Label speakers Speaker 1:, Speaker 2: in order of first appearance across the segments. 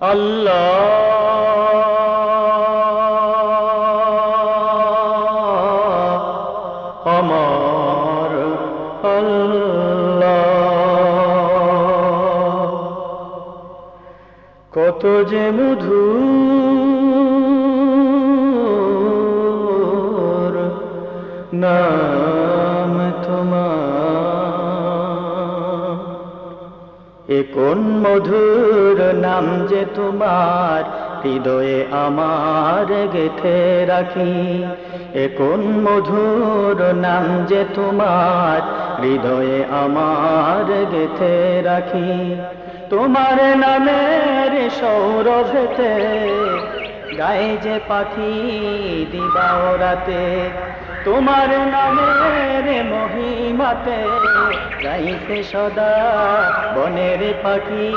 Speaker 1: আল্লাহ আমার কত যে মধুর এ কোন মধুর নাম যে তোমার হৃদয়ে আমার গেথে রাখি? এ কোন মধুর নাম যে তোমার হৃদয়ে আমার গেথে রাখি? তোমার নামের সৌরভেতে গায়ে যে পাখি দিবাও রাতে তোমার নামের মহিমাতে গাইছে সদা বনের পাখি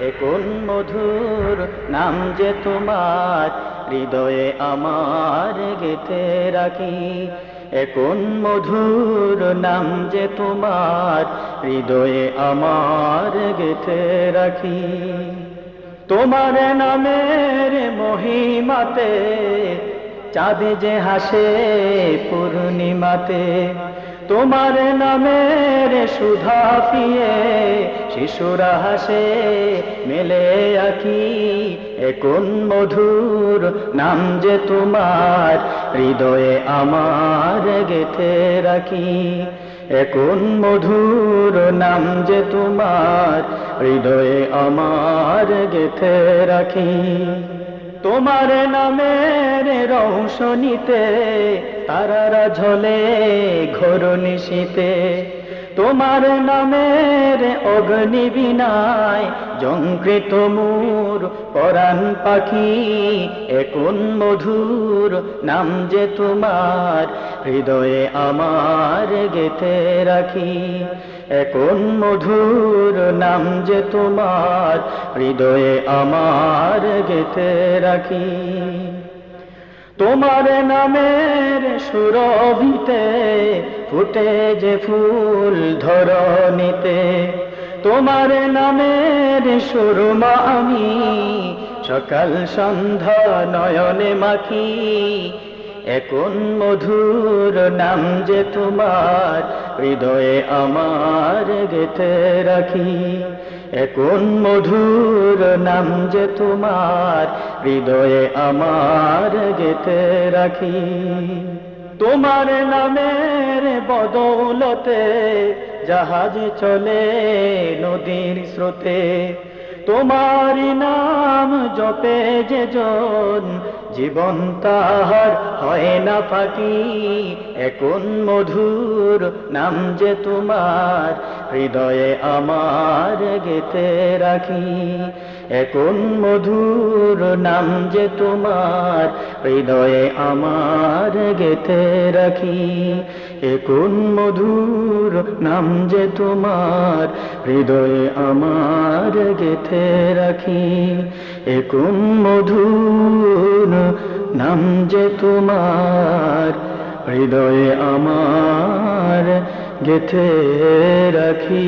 Speaker 1: এ কোন মধুর নাম যে তোমার, হৃদয়ে আমার গেথে রাখি। এ কোন মধুর নাম যে তোমার, হৃদয়ে আমার গেথে রাখি। তোমার নামের মহিমাতে চাঁদে যে হাসে পূর্ণিমাতে, তোমার নামের সুধা পিয়ে শিশুরা হাসে, মেলে আখি এ কোন মধুর নাম যে তোমার, হৃদয়ে আমার গেথে রাখি। এ কোন মধুর নাম যে তোমার, হৃদয়ে আমার গেথে রাখি। তোমার নামের রৌশনীতে তারারা ঝলে ঘোর নিশীতে। তোমার নামের অগ্নি বিনায় জঙ্কৃত মূর পরাণ পাখি এখন মধুর নাম যে তোমার, হৃদয়ে আমার গেথে রাখি। এখন মধুর নাম যে তোমার, হৃদয়ে আমার গেথে রাখি। তোমার নামের সুরভিতে ফুটে যে ফুল ধরনিতে। তোমার নামের সুরমা আমি সকাল সন্ধ্যা নয়নে মাখি। এখন মধুর নাম যে তোমার হৃদয়ে আমার গেথে রাখি। এখন মধুর নাম যে তোমার, হৃদয়ে আমার গেথে রাখি। তোমার নামের বদৌলতে জাহাজ চলে নদীর স্রোতে তোমার নাম জপে যে জন জীবন তাহার হয় না ফাঁকি, এখন মধুর নাম যে তোমার। হৃদয়ে আমার গেতে রাখি। এখন মধুর নাম যে তোমার, হৃদয়ে আমার গেতে রাখি। এখন মধুর নাম যে তোমার, হৃদয়ে আমার গেথে রাখি। এখন মধুর নাম যে তোমার, হৃদয়ে আমার গেথে রাখি